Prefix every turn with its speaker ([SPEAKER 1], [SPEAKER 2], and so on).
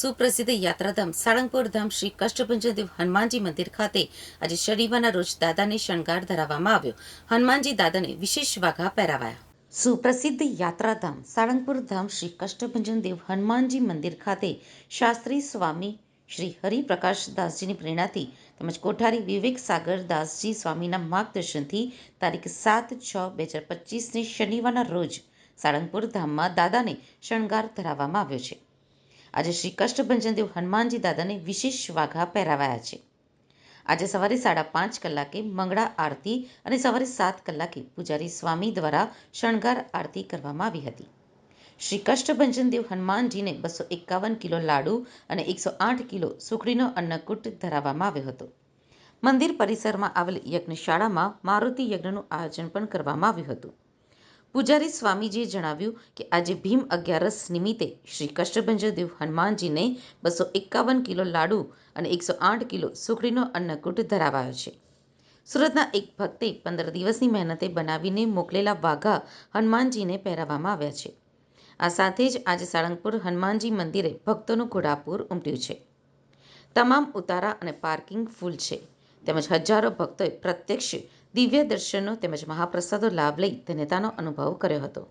[SPEAKER 1] સુપ્રસિદ્ધ યાત્રાધામ સાળંગપુર ધામ શ્રી કષ્ટભંજનદેવ હનુમાનજી મંદિર ખાતે આજે શનિવારના રોજ દાદાને શણગાર ધરાવવામાં આવ્યો. હનુમાનજી દાદાને વિશેષ વાઘા પહેરાવાયા. સુપ્રસિદ્ધ યાત્રાધામ સાળંગપુર ધામ શ્રી કષ્ટભંજનદેવ હનુમાનજી મંદિર ખાતે શાસ્ત્રી સ્વામી શ્રી હરિપ્રકાશ દાસજીની પ્રેરણાથી તેમજ કોઠારી વિવેક સાગર દાસજી સ્વામીના માર્ગદર્શનથી તારીખ સાત છ બે હજાર પચીસને શનિવારના રોજ સાળંગપુર ધામમાં દાદાને શણગાર ધરાવવામાં આવ્યો છે. આજે શ્રી કષ્ટભંજનદેવ હનુમાનજી દાદાને વિશેષ વાઘા પહેરાવાયા છે. આજે સવારે સાડા પાંચ કલાકે મંગળા આરતી અને સવારે સાત કલાકે પૂજારી સ્વામી દ્વારા શણગાર આરતી કરવામાં આવી હતી. શ્રી કષ્ટભંજનદેવ હનુમાનજીને બસો એકાવન કિલો લાડુ અને એકસો આઠ કિલો સુખડીનો અન્નકૂટ ધરાવવામાં આવ્યો હતો. મંદિર પરિસરમાં આવેલ યજ્ઞશાળામાં મારુતિ યજ્ઞનું આયોજન પણ કરવામાં આવ્યું હતું. પૂજારી સ્વામીજીએ જણાવ્યું કે આજે ભીમ અગિયારસ નિમિત્તે શ્રી કષ્ટભંજનદેવ હનુમાનજીને બસો એકાવન કિલો લાડુ અને એકસો આઠ કિલો સુખડીનો અન્નકૂટ ધરાવાયો છે. સુરતના એક ભક્તે પંદર દિવસની મહેનતે બનાવીને મોકલેલા વાઘા હનુમાનજીને પહેરાવવામાં આવ્યા છે. આ સાથે જ આજે સાળંગપુર હનુમાનજી મંદિરે ભક્તોનું ઘોડાપૂર ઉમટ્યું છે. તમામ ઉતારા અને પાર્કિંગ ફૂલ છે. તેમજ હજારો ભક્તોએ પ્રત્યક્ષ દિવ્ય દર્શનનો તેમજ મહાપ્રસાદનો લાભ લઈ ધન્યતાનો અનુભવ કર્યો હતો.